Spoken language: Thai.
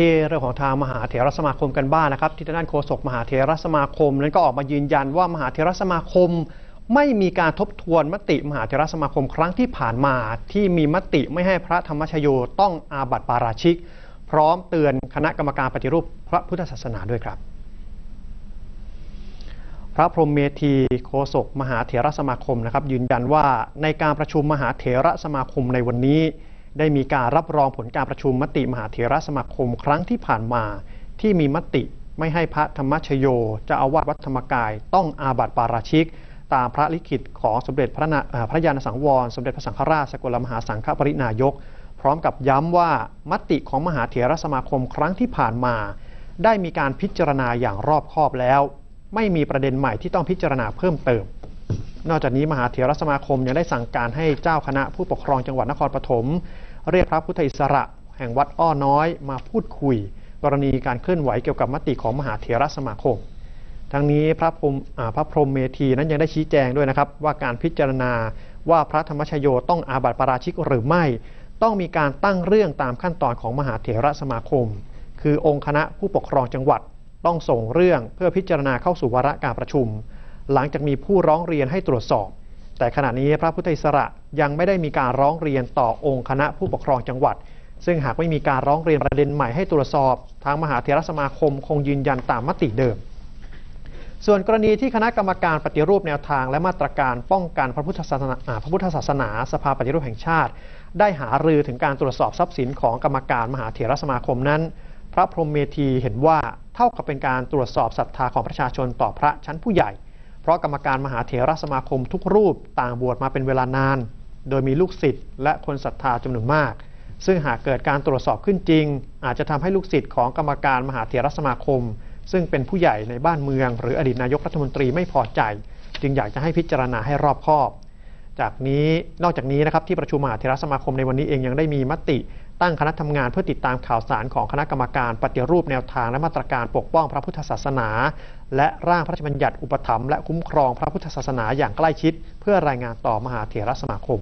ที่เรื่องของทางมหาเถรสมาคมกันบ้างนะครับ ที่ทางด้านโฆษกมหาเถรสมาคม นั้นก็ออกมายืนยันว่ามหาเถรสมาคม ไม่มีการทบทวนมติมหาเถรสมาคมครั้งที่ผ่านมา ที่มีมติไม่ให้พระธรรมชโยต้องอาบัติปาราชิก พร้อมเตือนคณะกรรมการปฏิรูปพระพุทธศาสนาด้วยครับ พระพรหมเมธีโฆษกมหาเถรสมาคมนะครับยืนยันว่าในการประชุมมหาเถรสมาคมในวันนี้ ได้มีการรับรองผลการประชุมมติมหาเถรสมาคมครั้งที่ผ่านมา ที่มีมติไม่ให้พระธรรมชโยเจะอาวาสวัดธรรมกายต้องอาบัติปาราชิก ตามพระลิขิตของสมเด็จพระนาพระยาณสังวร สมเด็จพระสังฆราชสกลมหาสังฆปรินายก พร้อมกับย้ำว่ามติของมหาเถรสมาคมครั้งที่ผ่านมา ได้มีการพิจารณาอย่างรอบคอบแล้ว ไม่มีประเด็นใหม่ที่ต้องพิจารณาเพิ่มเติม นอกจากนี้มหาเถรสมาคมยังได้สั่งการให้เจ้าคณะผู้ปกครองจังหวัดนครปฐมเรียกพระพุทธอิสระ แห่งวัดอ้อน้อยมาพูดคุย กรณีการเคลื่อนไหวเกี่ยวกับมติของมหาเถรสมาคม ทั้งนี้พระพรหมพระพรมเมธีนั้นยังได้ชี้แจงด้วยนะครับ ว่าการพิจารณาว่าพระธรรมชโยต้องอาบัติปราชิกหรือไม่ ต้องมีการตั้งเรื่องตามขั้นตอนของมหาเถรสมาคม คือองค์คณะผู้ปกครองจังหวัดต้องส่งเรื่องเพื่อพิจารณาเข้าสู่วาระการประชุม หลังจากมีผู้ร้องเรียนให้ตรวจสอบ แต่ขณะนี้พระพุทธอิสระยังไม่ได้มีการร้องเรียนต่อองค์คณะผู้ปกครองจังหวัด ซึ่งหากไม่มีการร้องเรียนประเด็นใหม่ให้ตรวจสอบ ทางมหาเถรสมาคมคงยืนยันตามมติเดิม ส่วนกรณีที่คณะกรรมการปฏิรูปแนวทาง และมาตรการป้องกันพระพุทธศาสนาพระพุทธศาสนาสภาปฏิรูปแห่งชาติ ได้หารือถึงการตรวจสอบทรัพย์สินของกรรมการมหาเถรสมาคมนั้นพระพรหมเมธีเห็นว่าเท่ากับเป็นการตรวจสอบศรัทธาของประชาชนต่อพระชั้นผู้ใหญ่ เพราะกรรมการมหาเถรสมาคมทุกรูปต่างบวชมาเป็นเวลานาน โดยมีลูกศิษย์และคนศรัทธาจำนวนมาก ซึ่งหากเกิดการตรวจสอบขึ้นจริง อาจจะทำให้ลูกศิษย์ของกรรมการมหาเถรสมาคม ซึ่งเป็นผู้ใหญ่ในบ้านเมือง หรืออดีตนายกรัฐมนตรีไม่พอใจ จึงอยากจะให้พิจารณาให้รอบคอบ จากนี้นอกจากนี้นะครับที่ประชุมมหาเถรสมาคมในวันนี้เองยังได้มีมติ ตั้งคณะทำงานเพื่อติดตามข่าวสารของคณะกรรมการปฏิรูปแนวทางและมาตรการปกป้องพระพุทธศาสนา และร่างพระราชบัญญัติอุปถัมภ์และคุ้มครองพระพุทธศาสนาอย่างใกล้ชิด เพื่อรายงานต่อมหาเถรสมาคม